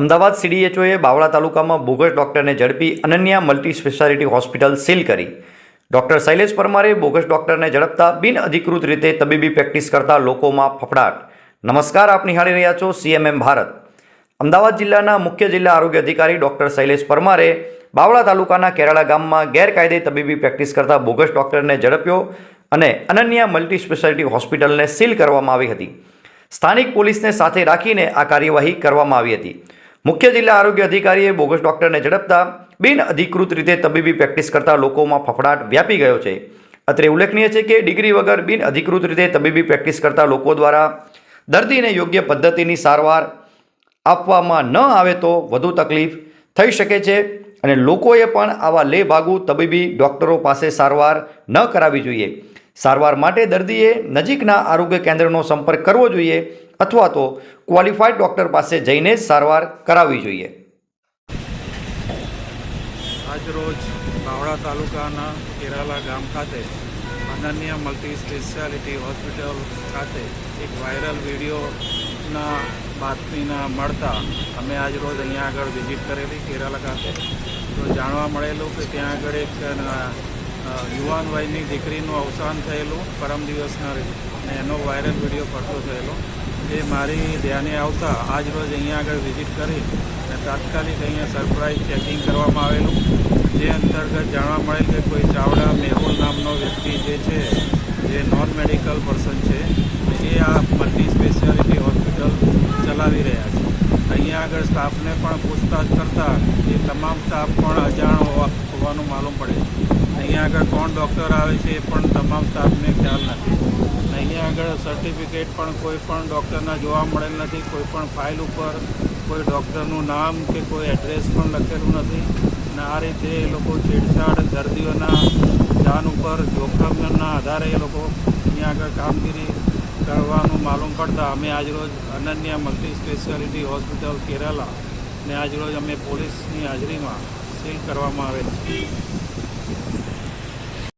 અમદાવાદ સીડીએચઓએ બાવળા તાલુકામાં બોગસ ડોક્ટરને ઝડપી Ananya multi speciality hospital seal કરી. ડોક્ટર શૈલેષ પરમારે બોગસ ડોક્ટરને ઝડપતા બિન અધિકૃત રીતે તબીબી પ્રેક્ટિસ કરતા લોકોમાં ફફડાટ. નમસ્કાર, આપ નિહાળી રહ્યા છો સીએમએમ ભારત. અમદાવાદ જિલ્લાના મુખ્ય જિલ્લા આરોગ્ય અધિકારી ડોક્ટર શૈલેષ પરમારે બાવળા તાલુકાના કેરાળા ગામમાં ગેરકાયદે તબીબી પ્રેક્ટિસ કરતા બોગસ ડોક્ટરને ઝડપ્યો અને અનન્યા મલ્ટી સ્પેશિયાલિટી હોસ્પિટલને સીલ કરવામાં આવી હતી. સ્થાનિક પોલીસને સાથે રાખીને આ કાર્યવાહી કરવામાં આવી હતી. મુખ્ય જિલ્લા આરોગ્ય અધિકારીએ બોગસ ડોક્ટરને ઝડપતા બિન અધિકૃત રીતે તબીબી પ્રેક્ટિસ કરતા લોકોમાં ફફડાટ વ્યાપી ગયો છે. અત્રે ઉલ્લેખનીય છે કે ડિગ્રી વગર બિન અધિકૃત રીતે તબીબી પ્રેક્ટિસ કરતા લોકો દ્વારા દર્દીને યોગ્ય પદ્ધતિની સારવાર આપવામાં ન આવે તો વધુ તકલીફ થઈ શકે છે અને લોકોએ પણ આવા લેભાગુ તબીબી ડૉક્ટરો પાસે સારવાર ન કરાવવી જોઈએ. સારવાર માટે દર્દીએ નજીકના આરોગ્ય કેન્દ્રનો સંપર્ક કરવો જોઈએ અથવા તો ક્વોલિફાઈડ ડૉક્ટર પાસે જઈને સારવાર કરાવવી જોઈએ. આજરોજ બાવળા તાલુકાના કેરાલા ગામ ખાતે અનન્ય મલ્ટી સ્પેશિયાલિટી હોસ્પિટલ ખાતે એક વાયરલ વિડીયોના બાતમીના મળતા અમે આજરોજ અહીંયા આગળ વિઝિટ કરેલી કેરાલા ખાતે. તો જાણવા મળેલું કે ત્યાં આગળ એક યુવાન વયની દીકરીનું અવસાન થયેલું પરમ દિવસના અને એનો વાયરલ વીડિયો પડતો થયેલો. એ મારી ધ્યાને આવતા આજ રોજ અહીંયા આગળ વિઝિટ કરી અને તાત્કાલિક અહીંયા સરપ્રાઇઝ ચેકિંગ કરવામાં આવેલું, જે અંતર્ગત જાણવા મળેલ કે કોઈ ચાવડા મેહુલ નામનો વ્યક્તિ જે છે, જે નોન મેડિકલ પર્સન છે, એ આ મલ્ટી સ્પેશિયાલિટી હોસ્પિટલ ચલાવી રહ્યા છે. અહીંયા આગળ સ્ટાફને પણ પૂછતાછ કરતાં એ તમામ સ્ટાફ પણ અજાણ હોવા હોવાનું માલુમ પડે છે. અહીંયા આગળ કોણ ડૉક્ટર આવે છે એ પણ તમામ સ્ટાફને ખ્યાલ નથી. અહીંયા આગળ સર્ટિફિકેટ પણ કોઈ પણ ડૉક્ટરના જોવા મળેલ નથી, કોઈ પણ ફાઇલ ઉપર કોઈ ડૉક્ટરનું નામ કે કોઈ એડ્રેસ પણ લખેલું નથી. અને આ રીતે એ લોકો છેડછાડ દર્દીઓના જાન ઉપર જોખમના આધારે એ લોકો અહીંયા આગળ કામગીરી કરવાનું માલુમ પડતા અમે આજરોજ Ananya multi speciality hospital Kerala ને આજરોજ અમે પોલીસની હાજરીમાં સીલ કરવામાં આવેલ છે.